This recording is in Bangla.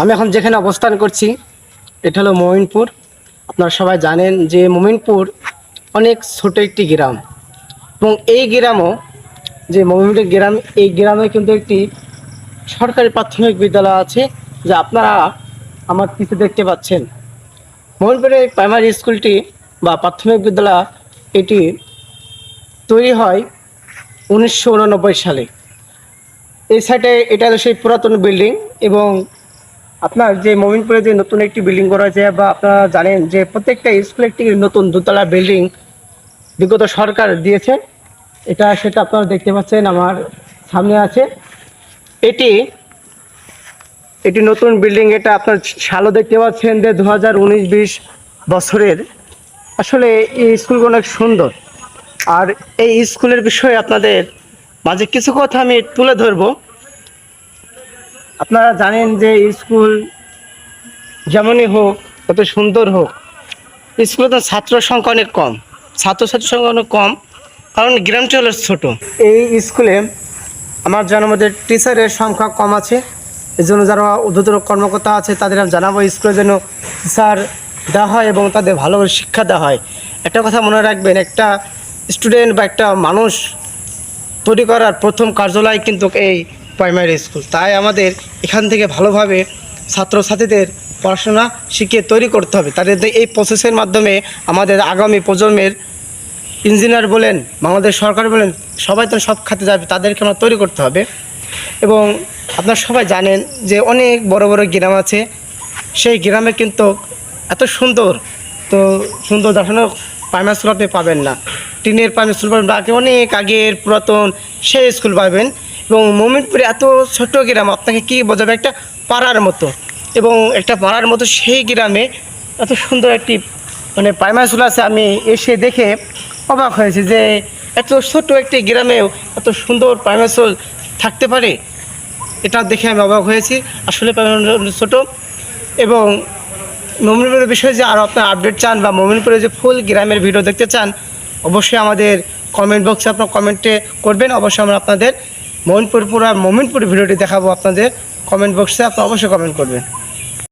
আমি এখন যেখানে অবস্থান করছি, এটা হলো মোমিনপুর। আপনারা সবাই জানেন যে মোমিনপুর অনেক ছোট একটি গ্রাম এবং এই গ্রামও যে মোমিনপুর গ্রাম, এই গ্রামে কিন্তু একটি সরকারি প্রাথমিক বিদ্যালয় আছে যা আপনারা আমার পিছে দেখতে পাচ্ছেন। মোমিনপুরের প্রাইমারি স্কুলটি বা প্রাথমিক বিদ্যালয় এটি তৈরি হয় উনিশশো উননব্বই সালে। এই সাইডে এটা হলো সেই পুরাতন বিল্ডিং এবং আপনার যে মোমিনপুরে যে নতুন একটি বিল্ডিং করা হয়েছে বা আপনারা জানেন যে প্রত্যেকটা স্কুলে একটি নতুন দোতলা বিল্ডিং বিগত সরকার দিয়েছে, এটা সেটা আপনারা দেখতে পাচ্ছেন, আমার সামনে আছে। এটি এটি নতুন বিল্ডিং এটা আপনার সালও দেখতে পাচ্ছেন যে দু হাজার উনিশ বিশ বছরের। আসলে এই স্কুলগুলো অনেক সুন্দর। আর এই স্কুলের বিষয়ে আপনাদের মাঝে কিছু কথা আমি তুলে ধরবো। আপনারা জানেন যে স্কুল যেমনই হোক কত সুন্দর হোক, স্কুলে তো ছাত্র সংখ্যা অনেক কম। ছাত্রছাত্রীর সংখ্যা অনেক কম, কারণ গ্রামটি হলো ছোট। এই স্কুলে আমার জানার মধ্যে টিচারের সংখ্যা কম আছে। এই জন্য যারা উদ্ধতর কর্মকর্তা আছে, তাদের আমি জানাব স্কুলে যেন টিচার দেওয়া হয় এবং তাদের ভালো শিক্ষা দেওয়া হয়। একটা কথা মনে রাখবেন, একটা স্টুডেন্ট বা একটা মানুষ তৈরি করার প্রথম কার্যালয় কিন্তু এই প্রাইমারি স্কুল তাই আমাদের এখান থেকে ভালোভাবে ছাত্রছাত্রীদের পড়াশোনা শিখিয়ে তৈরি করতে হবে। তাদের এই প্রসেসের মাধ্যমে আমাদের আগামী প্রজন্মের ইঞ্জিনিয়ার বলেন, বাংলাদেশ সরকার বলেন, সবাই তো সব খাতে যাবে, তাদেরকে আমরা তৈরি করতে হবে। এবং আপনারা সবাই জানেন যে অনেক বড় বড় গ্রাম আছে, সেই গ্রামে কিন্তু এত সুন্দর, তো সুন্দর দেখানো প্রাইমারি স্কুল আপনি পাবেন না। টিনের প্রাইমারি স্কুল পাবেন, বাকি অনেক আগের পুরাতন সেই স্কুল পাবেন। এবং মোমিনপুরে এত ছোট গ্রাম, আপনাকে কী বোঝাবে? একটা পাড়ার মতো। এবং একটা পাড়ার মতো সেই গ্রামে এত সুন্দর একটি মানে প্রাইমারি আছে, আমি এসে দেখে অবাক হয়েছি যে এত ছোট একটি গ্রামেও এত সুন্দর প্রাইমারি থাকতে পারে। এটা দেখে আমি অবাক হয়েছি। আসলে প্রাইমারি ছোট এবং মোমিনপুরের বিষয়ে যে আরও আপনার আপডেট চান বা মোমিনপুরে যে ফুল গ্রামের ভিডিও দেখতে চান, অবশ্যই আমাদের কমেন্ট বক্সে আপনার কমেন্টে করবেন। অবশ্যই আমরা আপনাদের মোমিনপুর পুরা মোমিনপুর ভিডিওটি দেখাবো আপনাদের। কমেন্ট বক্সে আপনি অবশ্যই কমেন্ট করবেন।